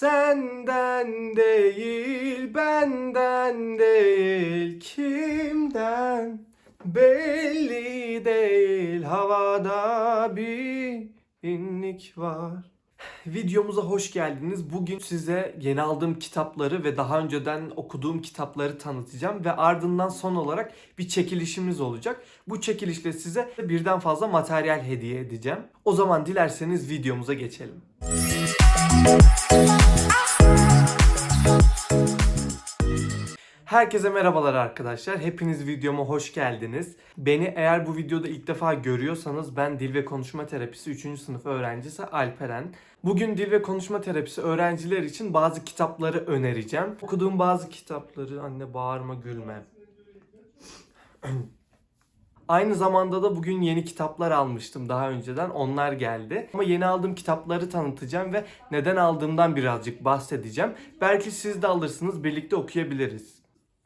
Senden değil, benden değil, kimden belli değil. Havada bir inlik var. Videomuza hoş geldiniz. Bugün size yeni aldığım kitapları ve daha önceden okuduğum kitapları tanıtacağım ve ardından son olarak bir çekilişimiz olacak. Bu çekilişle size birden fazla materyal hediye edeceğim. O zaman dilerseniz videomuza geçelim. Herkese merhabalar arkadaşlar. Hepiniz videoma hoş geldiniz. Beni eğer bu videoda ilk defa görüyorsanız ben dil ve konuşma terapisi 3. sınıf öğrencisi Alperen. Bugün dil ve konuşma terapisi öğrenciler için bazı kitapları önereceğim. Okuduğum bazı kitapları anne bağırma gülme. Aynı zamanda da bugün yeni kitaplar almıştım daha önceden. Onlar geldi. Ama yeni aldığım kitapları tanıtacağım ve neden aldığımdan birazcık bahsedeceğim. Belki siz de alırsınız, birlikte okuyabiliriz.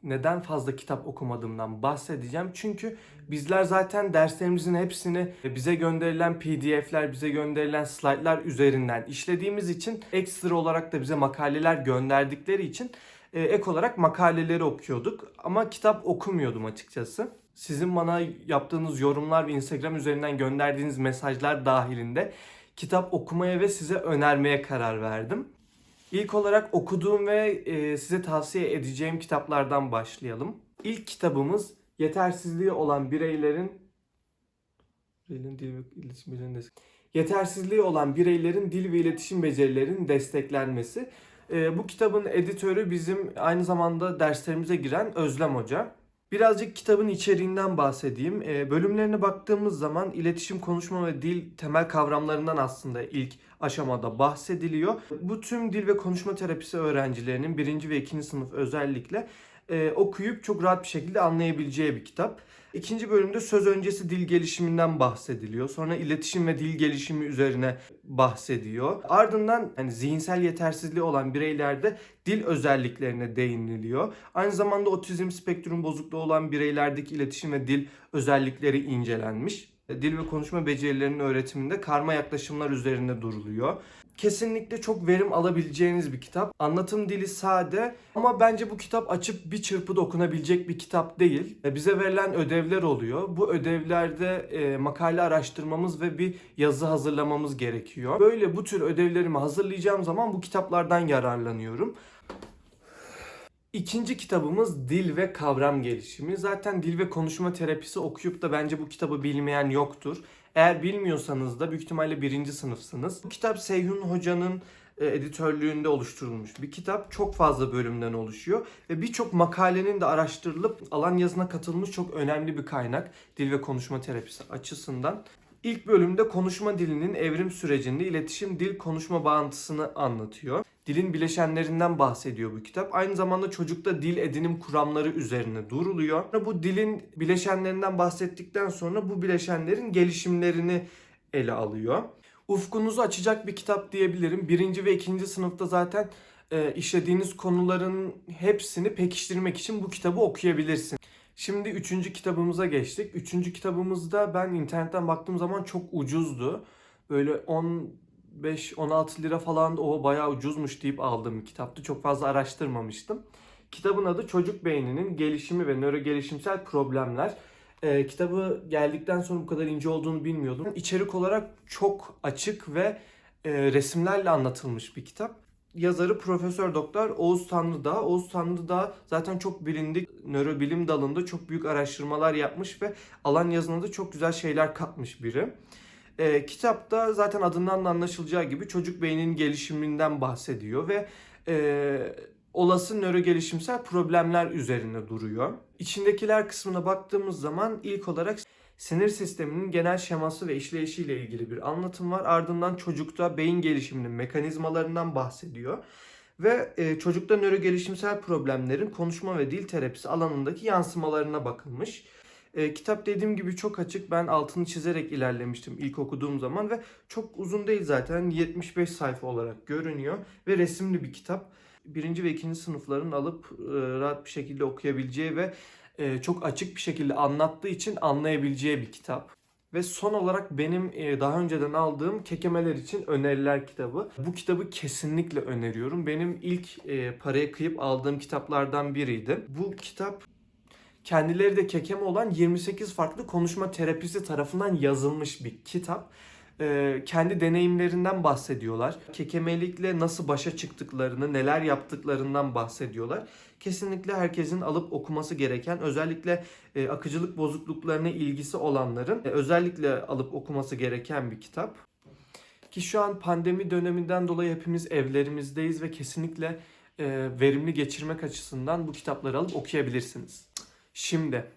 Neden fazla kitap okumadığımdan bahsedeceğim. Çünkü bizler zaten derslerimizin hepsini bize gönderilen PDF'ler, bize gönderilen slaytlar üzerinden işlediğimiz için ekstra olarak da bize makaleler gönderdikleri için e, ek olarak makaleleri okuyorduk. Ama kitap okumuyordum açıkçası. Sizin bana yaptığınız yorumlar ve Instagram üzerinden gönderdiğiniz mesajlar dahilinde kitap okumaya ve size önermeye karar verdim. İlk olarak okuduğum ve e, size tavsiye edeceğim kitaplardan başlayalım. İlk kitabımız yetersizliği olan bireylerin Yetersizliği olan bireylerin dil ve iletişim becerilerinin desteklenmesi. E, bu kitabın editörü bizim aynı zamanda derslerimize giren Özlem Hoca. Birazcık kitabın içeriğinden bahsedeyim. E, bölümlerine baktığımız zaman iletişim, konuşma ve dil temel kavramlarından aslında ilk aşamada bahsediliyor. Bu tüm dil ve konuşma terapisi öğrencilerinin birinci ve ikinci sınıf özellikle e, okuyup çok rahat bir şekilde anlayabileceği bir kitap. İkinci bölümde söz öncesi dil gelişiminden bahsediliyor. Sonra iletişim ve dil gelişimi üzerine bahsediyor. Ardından hani zihinsel yetersizliği olan bireylerde dil özelliklerine değiniliyor. Aynı zamanda otizm spektrum bozukluğu olan bireylerdeki iletişim ve dil özellikleri incelenmiş. Dil ve konuşma becerilerinin öğretiminde karma yaklaşımlar üzerinde duruluyor. Kesinlikle çok verim alabileceğiniz bir kitap. Anlatım dili sade ama bence bu kitap açıp bir çırpıda okunabilecek bir kitap değil. E, Bize verilen ödevler oluyor. Bu ödevlerde e, makale araştırmamız ve bir yazı hazırlamamız gerekiyor. Böyle bu tür ödevlerimi hazırlayacağım zaman bu kitaplardan yararlanıyorum. İkinci kitabımız dil ve kavram gelişimi. Zaten dil ve konuşma terapisi okuyup da bence bu kitabı bilmeyen yoktur. Eğer bilmiyorsanız da büyük ihtimalle birinci sınıfsınız. Bu kitap Seyhun Hoca'nın e, editörlüğünde oluşturulmuş bir kitap. Çok fazla bölümden oluşuyor ve birçok makalenin de araştırılıp alan yazına katılmış çok önemli bir kaynak dil ve konuşma terapisi açısından. İlk bölümde konuşma dilinin evrim sürecinde iletişim dil konuşma bağıntısını anlatıyor. Dilin bileşenlerinden bahsediyor bu kitap. Aynı zamanda çocukta dil edinim kuramları üzerine duruluyor. Bu dilin bileşenlerinden bahsettikten sonra bu bileşenlerin gelişimlerini ele alıyor. Ufkunuzu açacak bir kitap diyebilirim. Birinci ve ikinci sınıfta zaten e, işlediğiniz konuların hepsini pekiştirmek için bu kitabı okuyabilirsin. Şimdi üçüncü kitabımıza geçtik. Üçüncü kitabımızda ben internetten baktığım zaman çok ucuzdu. Böyle 15-16 lira falan o bayağı ucuzmuş deyip aldığım kitaptı. Çok fazla araştırmamıştım. Kitabın adı Çocuk Beyninin Gelişimi ve Nöro Gelişimsel Problemler. Ee, kitabı geldikten sonra bu kadar ince olduğunu bilmiyordum. İçerik olarak çok açık ve e, resimlerle anlatılmış bir kitap yazarı Profesör Doktor Oğuz Tanrıdağ. Oğuz Tanrıdağ zaten çok bilindik nörobilim dalında çok büyük araştırmalar yapmış ve alan yazına da çok güzel şeyler katmış biri. Ee, kitapta zaten adından da anlaşılacağı gibi çocuk beyninin gelişiminden bahsediyor ve e, olası nöro gelişimsel problemler üzerine duruyor. İçindekiler kısmına baktığımız zaman ilk olarak sinir sisteminin genel şeması ve işleyişiyle ilgili bir anlatım var. Ardından çocukta beyin gelişiminin mekanizmalarından bahsediyor. Ve e, çocukta nöro gelişimsel problemlerin konuşma ve dil terapisi alanındaki yansımalarına bakılmış. E, kitap dediğim gibi çok açık. Ben altını çizerek ilerlemiştim ilk okuduğum zaman ve çok uzun değil zaten. 75 sayfa olarak görünüyor ve resimli bir kitap. Birinci ve ikinci sınıfların alıp e, rahat bir şekilde okuyabileceği ve e, çok açık bir şekilde anlattığı için anlayabileceği bir kitap. Ve son olarak benim e, daha önceden aldığım kekemeler için öneriler kitabı. Bu kitabı kesinlikle öneriyorum. Benim ilk e, paraya kıyıp aldığım kitaplardan biriydi. Bu kitap kendileri de kekeme olan 28 farklı konuşma terapisi tarafından yazılmış bir kitap. Ee, kendi deneyimlerinden bahsediyorlar. Kekemelikle nasıl başa çıktıklarını, neler yaptıklarından bahsediyorlar. Kesinlikle herkesin alıp okuması gereken, özellikle e, akıcılık bozukluklarına ilgisi olanların e, özellikle alıp okuması gereken bir kitap. Ki şu an pandemi döneminden dolayı hepimiz evlerimizdeyiz ve kesinlikle e, verimli geçirmek açısından bu kitapları alıp okuyabilirsiniz. Şimdi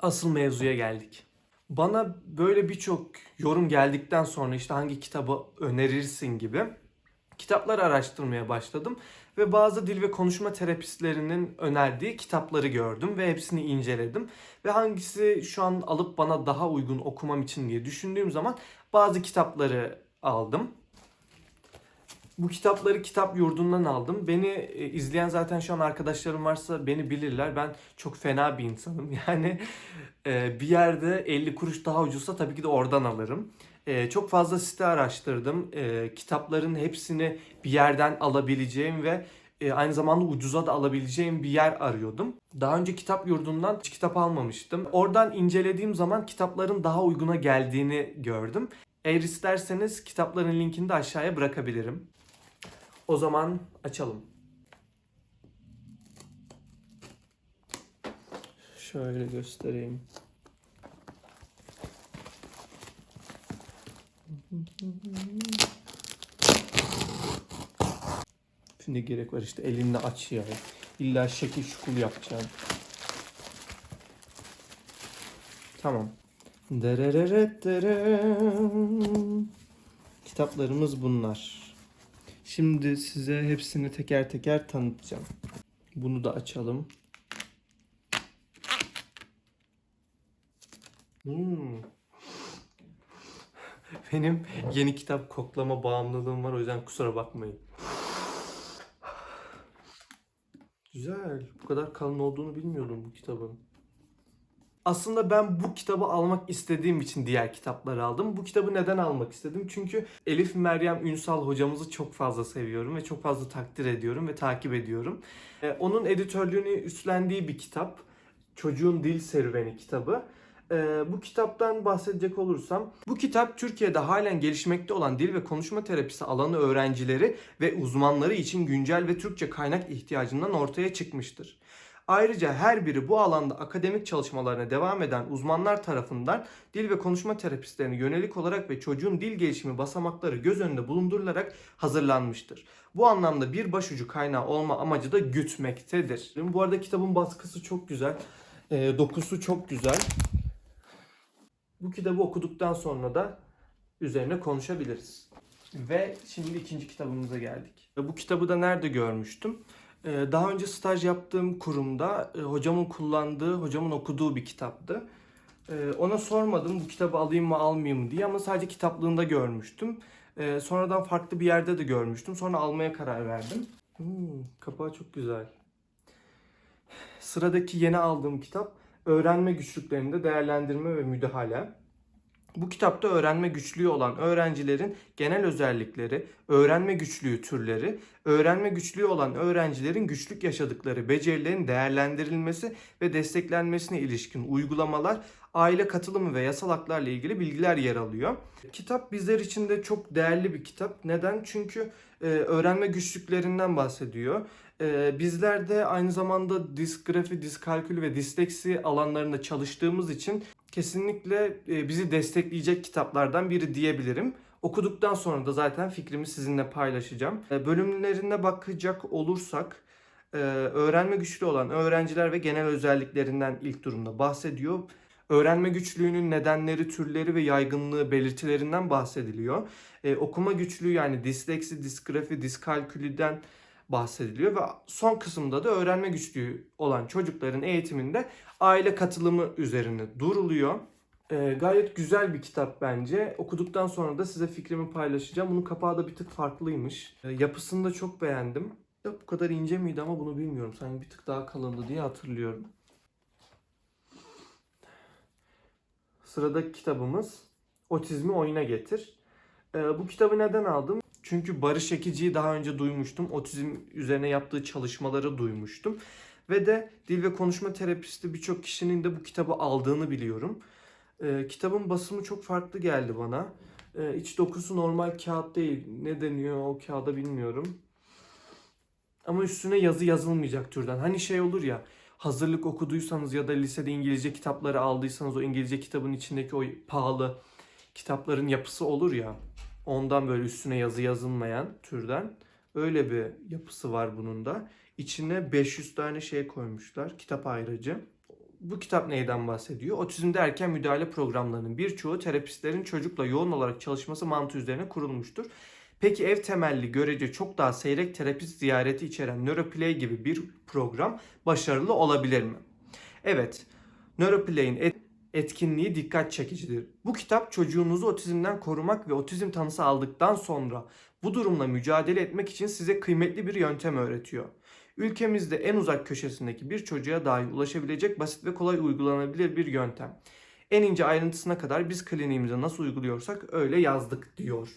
asıl mevzuya geldik. Bana böyle birçok yorum geldikten sonra işte hangi kitabı önerirsin gibi kitaplar araştırmaya başladım ve bazı dil ve konuşma terapistlerinin önerdiği kitapları gördüm ve hepsini inceledim ve hangisi şu an alıp bana daha uygun okumam için diye düşündüğüm zaman bazı kitapları aldım. Bu kitapları kitap yurdundan aldım. Beni e, izleyen zaten şu an arkadaşlarım varsa beni bilirler. Ben çok fena bir insanım. Yani e, bir yerde 50 kuruş daha ucuzsa tabii ki de oradan alırım. E, çok fazla site araştırdım. E, kitapların hepsini bir yerden alabileceğim ve e, aynı zamanda ucuza da alabileceğim bir yer arıyordum. Daha önce kitap yurdundan hiç kitap almamıştım. Oradan incelediğim zaman kitapların daha uyguna geldiğini gördüm. Eğer isterseniz kitapların linkini de aşağıya bırakabilirim. O zaman açalım. Şöyle göstereyim. Ne gerek var işte elini aç ya. İlla şekil şukul yapacaksın. Tamam. Derereret derem. Kitaplarımız bunlar. Şimdi size hepsini teker teker tanıtacağım. Bunu da açalım. Hmm. Benim yeni kitap koklama bağımlılığım var o yüzden kusura bakmayın. Güzel. Bu kadar kalın olduğunu bilmiyordum bu kitabın. Aslında ben bu kitabı almak istediğim için diğer kitapları aldım. Bu kitabı neden almak istedim? Çünkü Elif Meryem Ünsal hocamızı çok fazla seviyorum ve çok fazla takdir ediyorum ve takip ediyorum. Ee, onun editörlüğünü üstlendiği bir kitap. Çocuğun Dil Serüveni kitabı. Ee, bu kitaptan bahsedecek olursam, bu kitap Türkiye'de halen gelişmekte olan dil ve konuşma terapisi alanı öğrencileri ve uzmanları için güncel ve Türkçe kaynak ihtiyacından ortaya çıkmıştır. Ayrıca her biri bu alanda akademik çalışmalarına devam eden uzmanlar tarafından dil ve konuşma terapistlerine yönelik olarak ve çocuğun dil gelişimi basamakları göz önünde bulundurularak hazırlanmıştır. Bu anlamda bir başucu kaynağı olma amacı da gütmektedir. Bu arada kitabın baskısı çok güzel, e, dokusu çok güzel. Bu kitabı okuduktan sonra da üzerine konuşabiliriz. Ve şimdi ikinci kitabımıza geldik. Bu kitabı da nerede görmüştüm? Ee, Daha önce staj yaptığım kurumda e, hocamın kullandığı, hocamın okuduğu bir kitaptı. Ee, Ona sormadım bu kitabı alayım mı almayayım mı diye ama sadece kitaplığında görmüştüm. Ee, Sonradan farklı bir yerde de görmüştüm. Sonra almaya karar verdim. Hmm, kapağı çok güzel. Sıradaki yeni aldığım kitap Öğrenme Güçlüklerinde Değerlendirme ve Müdahale. Bu kitapta öğrenme güçlüğü olan öğrencilerin genel özellikleri, öğrenme güçlüğü türleri, öğrenme güçlüğü olan öğrencilerin güçlük yaşadıkları becerilerin değerlendirilmesi ve desteklenmesine ilişkin uygulamalar, aile katılımı ve yasal haklarla ilgili bilgiler yer alıyor. Kitap bizler için de çok değerli bir kitap. Neden? Çünkü e, öğrenme güçlüklerinden bahsediyor. E, bizler de aynı zamanda disgrafi, diskalkül ve disleksi alanlarında çalıştığımız için kesinlikle e, bizi destekleyecek kitaplardan biri diyebilirim. Okuduktan sonra da zaten fikrimi sizinle paylaşacağım. E, Bölümlerine bakacak olursak e, öğrenme güçlü olan öğrenciler ve genel özelliklerinden ilk durumda bahsediyor. Öğrenme güçlüğünün nedenleri, türleri ve yaygınlığı belirtilerinden bahsediliyor. E, okuma güçlüğü yani disleksi, disgrafi, diskalkülüden bahsediliyor ve son kısımda da öğrenme güçlüğü olan çocukların eğitiminde aile katılımı üzerine duruluyor. Ee, gayet güzel bir kitap bence. Okuduktan sonra da size fikrimi paylaşacağım. Bunun kapağı da bir tık farklıymış. Ee, yapısını da çok beğendim. Ya bu kadar ince miydi ama bunu bilmiyorum. Sanki bir tık daha kalındı diye hatırlıyorum. Sıradaki kitabımız Otizmi Oyuna Getir. Ee, bu kitabı neden aldım? Çünkü Barış Ekici'yi daha önce duymuştum. Otizm üzerine yaptığı çalışmaları duymuştum. Ve de dil ve konuşma terapisti birçok kişinin de bu kitabı aldığını biliyorum. Ee, kitabın basımı çok farklı geldi bana. Ee, iç dokusu normal kağıt değil. Ne deniyor o kağıda bilmiyorum. Ama üstüne yazı yazılmayacak türden. Hani şey olur ya hazırlık okuduysanız ya da lisede İngilizce kitapları aldıysanız o İngilizce kitabın içindeki o pahalı kitapların yapısı olur ya. Ondan böyle üstüne yazı yazılmayan türden. Öyle bir yapısı var bunun da. İçine 500 tane şey koymuşlar. Kitap ayrıcı. Bu kitap neyden bahsediyor? Otizmde erken müdahale programlarının birçoğu terapistlerin çocukla yoğun olarak çalışması mantığı üzerine kurulmuştur. Peki ev temelli görece çok daha seyrek terapist ziyareti içeren Neuroplay gibi bir program başarılı olabilir mi? Evet, Neuroplay'in etkinliği dikkat çekicidir. Bu kitap çocuğunuzu otizmden korumak ve otizm tanısı aldıktan sonra bu durumla mücadele etmek için size kıymetli bir yöntem öğretiyor. Ülkemizde en uzak köşesindeki bir çocuğa dahi ulaşabilecek basit ve kolay uygulanabilir bir yöntem. En ince ayrıntısına kadar biz kliniğimize nasıl uyguluyorsak öyle yazdık diyor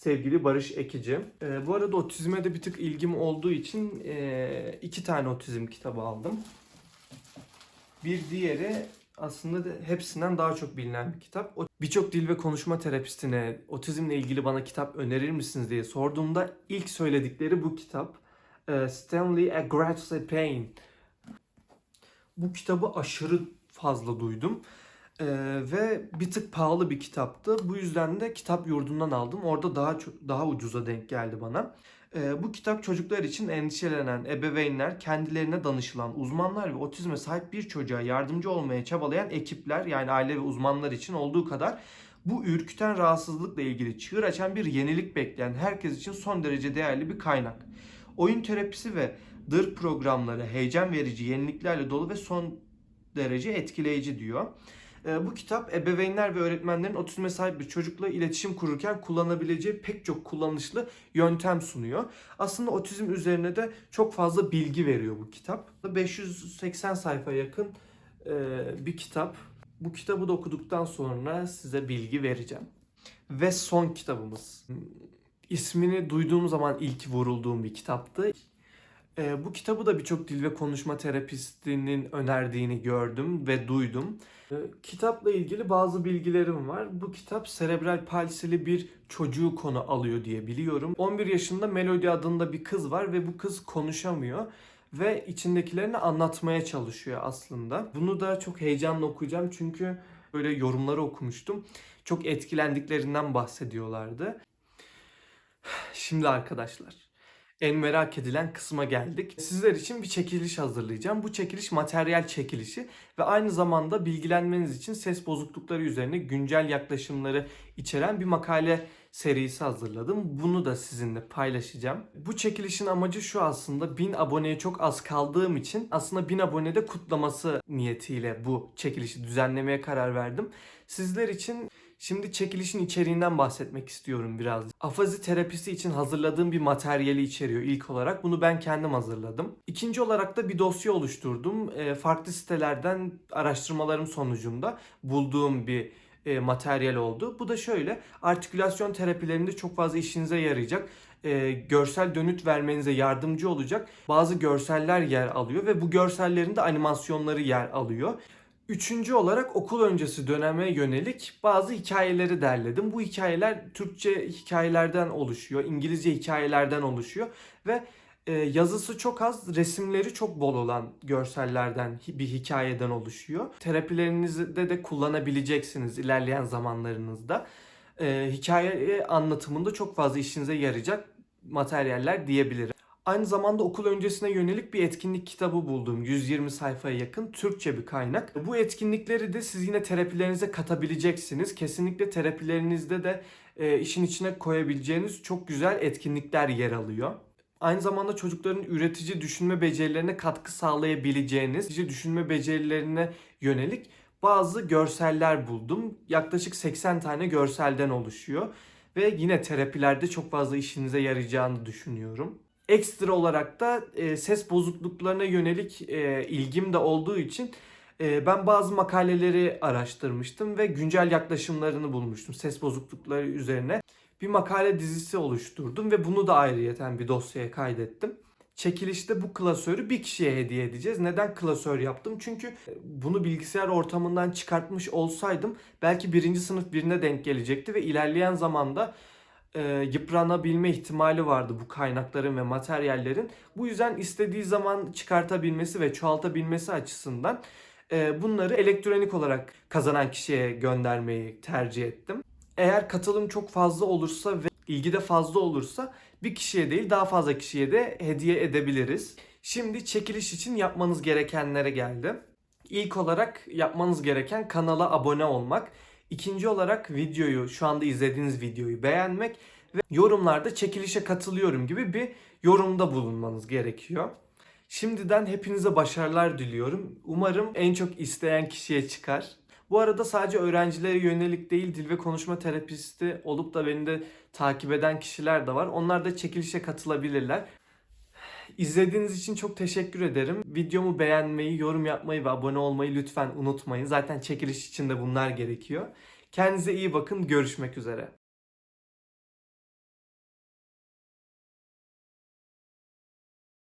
sevgili Barış Ekici. Ee, bu arada otizme de bir tık ilgim olduğu için e, iki tane otizm kitabı aldım. Bir diğeri aslında da hepsinden daha çok bilinen bir kitap. O- Birçok dil ve konuşma terapistine otizmle ilgili bana kitap önerir misiniz diye sorduğumda ilk söyledikleri bu kitap. Ee, Stanley A Great Pain. Bu kitabı aşırı fazla duydum. Ee, ve bir tık pahalı bir kitaptı. Bu yüzden de kitap yurdundan aldım. Orada daha çok daha ucuza denk geldi bana. Ee, bu kitap çocuklar için endişelenen ebeveynler, kendilerine danışılan uzmanlar ve otizme sahip bir çocuğa yardımcı olmaya çabalayan ekipler yani aile ve uzmanlar için olduğu kadar bu ürküten rahatsızlıkla ilgili çığır açan bir yenilik bekleyen herkes için son derece değerli bir kaynak. Oyun terapisi ve dır programları heyecan verici yeniliklerle dolu ve son derece etkileyici diyor. Ee, bu kitap ebeveynler ve öğretmenlerin otizme sahip bir çocukla iletişim kururken kullanabileceği pek çok kullanışlı yöntem sunuyor. Aslında otizm üzerine de çok fazla bilgi veriyor bu kitap. 580 sayfa yakın e, bir kitap. Bu kitabı da okuduktan sonra size bilgi vereceğim. Ve son kitabımız. İsmini duyduğum zaman ilk vurulduğum bir kitaptı. Ee, bu kitabı da birçok dil ve konuşma terapistinin önerdiğini gördüm ve duydum. Ee, kitapla ilgili bazı bilgilerim var. Bu kitap serebral palsili bir çocuğu konu alıyor diye biliyorum. 11 yaşında Melody adında bir kız var ve bu kız konuşamıyor ve içindekilerini anlatmaya çalışıyor aslında. Bunu da çok heyecanla okuyacağım çünkü böyle yorumları okumuştum. Çok etkilendiklerinden bahsediyorlardı. Şimdi arkadaşlar en merak edilen kısma geldik. Sizler için bir çekiliş hazırlayacağım. Bu çekiliş materyal çekilişi ve aynı zamanda bilgilenmeniz için ses bozuklukları üzerine güncel yaklaşımları içeren bir makale serisi hazırladım. Bunu da sizinle paylaşacağım. Bu çekilişin amacı şu aslında 1000 aboneye çok az kaldığım için aslında 1000 abonede kutlaması niyetiyle bu çekilişi düzenlemeye karar verdim. Sizler için Şimdi çekilişin içeriğinden bahsetmek istiyorum biraz. Afazi terapisi için hazırladığım bir materyali içeriyor ilk olarak. Bunu ben kendim hazırladım. İkinci olarak da bir dosya oluşturdum. E, farklı sitelerden araştırmalarım sonucunda bulduğum bir e, materyal oldu. Bu da şöyle artikülasyon terapilerinde çok fazla işinize yarayacak. E, görsel dönüt vermenize yardımcı olacak. Bazı görseller yer alıyor ve bu görsellerin de animasyonları yer alıyor. Üçüncü olarak okul öncesi döneme yönelik bazı hikayeleri derledim. Bu hikayeler Türkçe hikayelerden oluşuyor, İngilizce hikayelerden oluşuyor ve e, yazısı çok az, resimleri çok bol olan görsellerden bir hikayeden oluşuyor. Terapilerinizde de kullanabileceksiniz ilerleyen zamanlarınızda. E, hikaye anlatımında çok fazla işinize yarayacak materyaller diyebilirim. Aynı zamanda okul öncesine yönelik bir etkinlik kitabı buldum. 120 sayfaya yakın Türkçe bir kaynak. Bu etkinlikleri de siz yine terapilerinize katabileceksiniz. Kesinlikle terapilerinizde de e, işin içine koyabileceğiniz çok güzel etkinlikler yer alıyor. Aynı zamanda çocukların üretici düşünme becerilerine katkı sağlayabileceğiniz, üretici düşünme becerilerine yönelik bazı görseller buldum. Yaklaşık 80 tane görselden oluşuyor ve yine terapilerde çok fazla işinize yarayacağını düşünüyorum. Ekstra olarak da e, ses bozukluklarına yönelik e, ilgim de olduğu için Ee, ben bazı makaleleri araştırmıştım ve güncel yaklaşımlarını bulmuştum ses bozuklukları üzerine. Bir makale dizisi oluşturdum ve bunu da ayrıyeten bir dosyaya kaydettim. Çekilişte bu klasörü bir kişiye hediye edeceğiz. Neden klasör yaptım? Çünkü bunu bilgisayar ortamından çıkartmış olsaydım belki birinci sınıf birine denk gelecekti ve ilerleyen zamanda e, yıpranabilme ihtimali vardı bu kaynakların ve materyallerin. Bu yüzden istediği zaman çıkartabilmesi ve çoğaltabilmesi açısından e, bunları elektronik olarak kazanan kişiye göndermeyi tercih ettim. Eğer katılım çok fazla olursa ve ilgi de fazla olursa bir kişiye değil daha fazla kişiye de hediye edebiliriz. Şimdi çekiliş için yapmanız gerekenlere geldim. İlk olarak yapmanız gereken kanala abone olmak. İkinci olarak videoyu, şu anda izlediğiniz videoyu beğenmek ve yorumlarda çekilişe katılıyorum gibi bir yorumda bulunmanız gerekiyor. Şimdiden hepinize başarılar diliyorum. Umarım en çok isteyen kişiye çıkar. Bu arada sadece öğrencilere yönelik değil dil ve konuşma terapisti olup da beni de takip eden kişiler de var. Onlar da çekilişe katılabilirler. İzlediğiniz için çok teşekkür ederim. Videomu beğenmeyi, yorum yapmayı ve abone olmayı lütfen unutmayın. Zaten çekiliş için de bunlar gerekiyor. Kendinize iyi bakın. Görüşmek üzere.